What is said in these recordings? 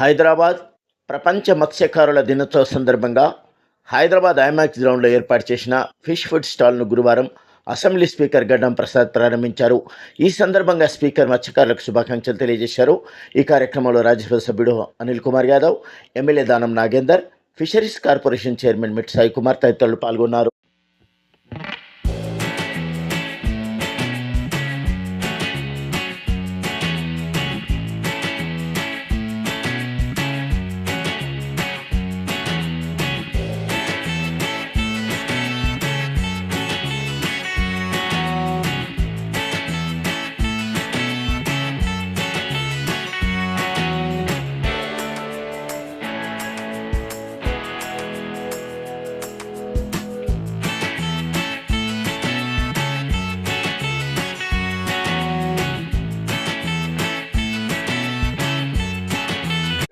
హైదరాబాద్ ప్రపంచ మత్స్యకారుల దినోత్సవ సందర్భంగా హైదరాబాద్ ఐమాక్స్ గ్రౌండ్లో ఏర్పాటు చేసిన ఫిష్ ఫుడ్ స్టాల్ను గురువారం అసెంబ్లీ స్పీకర్ గడ్డం ప్రసాద్ ప్రారంభించారు. ఈ సందర్భంగా స్పీకర్ మత్స్యకారులకు శుభాకాంక్షలు తెలియజేశారు. ఈ కార్యక్రమంలో రాజ్యసభ సభ్యుడు Anil Kumar Yadav MLA Danam Nagender fisheries corporation chairman మిట్ Sai Kumar తదితరులు పాల్గొన్నారు.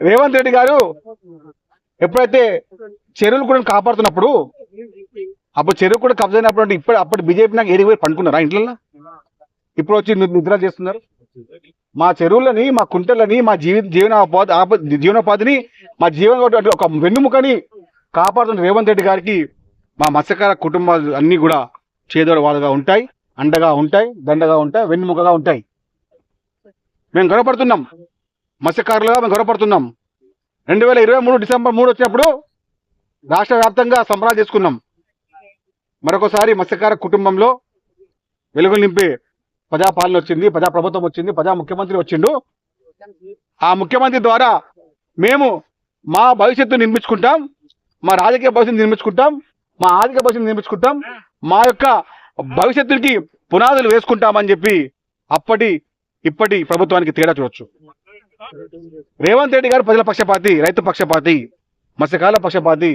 రేవంత్ రెడ్డి గారు ఎప్పుడైతే చెరువులు కూడా కాపాడుతున్నప్పుడు అప్పుడు చెరువు కూడా కబ్జా అయినప్పుడు అంటే ఇప్పుడు అప్పుడు బీజేపీ నాకు ఏడికి పండుకున్నారా ఇంట్లో ఇప్పుడు వచ్చి నిద్ర చేస్తున్నారు. మా చెరువులని మా కుంటలని మా జీవి జీవనోపాధి ఆప- జీవనోపాధిని మా జీవన ఒక వెన్నుముకని కాపాడుతున్న రేవంత్ రెడ్డి గారికి మా మత్స్యకార కుటుంబాలు అన్నీ కూడా చేదోడు వాళ్ళగా ఉంటాయి అండగా ఉంటాయి దండగా ఉంటాయి వెన్నుముకగా ఉంటాయి. మేము గొడవపడుతున్నాం మత్స్యకారులుగా మేము గొడవపడుతున్నాం రెండు వేల ఇరవై మూడు డిసెంబర్ మూడు వచ్చినప్పుడు రాష్ట్ర వ్యాప్తంగా సంబరాలు చేసుకున్నాం. మరొకసారి మత్స్యకార కుటుంబంలో వెలుగు నింపి ప్రజాపాలన వచ్చింది ప్రజా ప్రభుత్వం వచ్చింది ప్రజా ముఖ్యమంత్రి వచ్చిండు. ఆ ముఖ్యమంత్రి ద్వారా మేము మా భవిష్యత్తు నిర్మించుకుంటాం మా రాజకీయ భవిష్యత్తు నిర్మించుకుంటాం మా ఆర్థిక భవిష్యత్తు నిర్మించుకుంటాం మా యొక్క భవిష్యత్తుకి పునాదులు వేసుకుంటామని చెప్పి అప్పటి ఇప్పటి ప్రభుత్వానికి తేడా చూడొచ్చు. రేవంత్ రెడ్డి గారు ప్రజల పక్షపాతి రైతు పక్షపాతి మత్స్యకారుల పక్షపాతి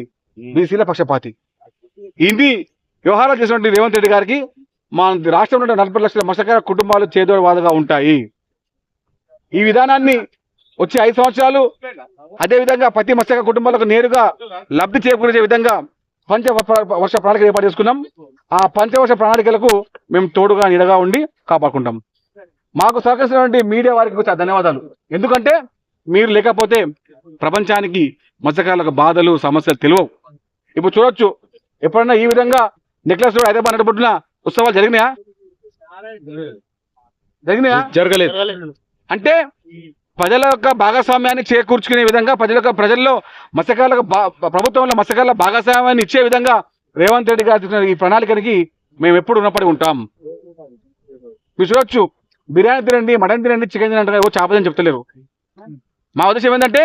బీసీల పక్షపాతి. ఇన్ని వ్యవహారాలు చేసినటువంటి రేవంత్ రెడ్డి గారికి మా రాష్ట్రంలో నలభై లక్షల మత్స్యకార కుటుంబాలు చేదోడవాదుగా ఉంటాయి. ఈ విధానాన్ని వచ్చే ఐదు సంవత్సరాలు అదే విధంగా ప్రతి మత్స్యకార కుటుంబాలకు నేరుగా లబ్ధి చేకూర్చే విధంగా పంచ వర్ష ప్రణాళిక ఏర్పాటు చేసుకున్నాం. ఆ పంచవర్ష ప్రణాళికలకు మేము తోడుగా నీడగా ఉండి కాపాడుకుంటాం. మాకు సహకరిస్తున్నటువంటి మీడియా వారికి కూడా ధన్యవాదాలు. ఎందుకంటే మీరు లేకపోతే ప్రపంచానికి మత్స్యకారులకు బాధలు సమస్యలు తెలియవు. ఇప్పుడు చూడొచ్చు ఎప్పుడన్నా ఈ విధంగా నెక్లెస్ రోడ్ హైదరాబాద్ నడుపుతున్న ఉత్సవాలు జరిగినాయా? జరిగినాయా? జరగలేదు. అంటే ప్రజల యొక్క భాగస్వామ్యాన్ని చేకూర్చుకునే విధంగా ప్రజల యొక్క ప్రజల్లో మత్స్యకారులకు ప్రభుత్వంలో మత్స్యకారుల భాగస్వామ్యాన్ని ఇచ్చే విధంగా రేవంత్ రెడ్డి గారు ఈ ప్రణాళికనికి మేము ఎప్పుడు రుణపడి ఉంటాం. మీరు చూడొచ్చు బిర్యానీ తినండి మటన్ తినండి చికెన్ తినండి అంటారు చేపదని చెప్తలేరు. మా ఉద్దేశం ఏంటంటే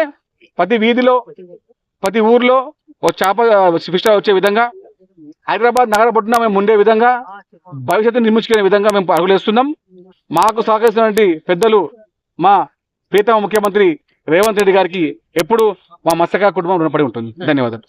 ప్రతి వీధిలో ప్రతి ఊర్లో ఒక చేప ఫిష్ వచ్చే విధంగా హైదరాబాద్ నగర పట్టున మేము ఉండే విధంగా భవిష్యత్తు నిర్మించుకునే విధంగా మేము అడుగులేస్తున్నాం మాకు సహకరిస్తున్నటువంటి పెద్దలు మా ప్రీతమ ముఖ్యమంత్రి రేవంత్ రెడ్డి గారికి ఎప్పుడు మా మత్స్యకార కుటుంబం రుణపడి ఉంటుంది. ధన్యవాదాలు.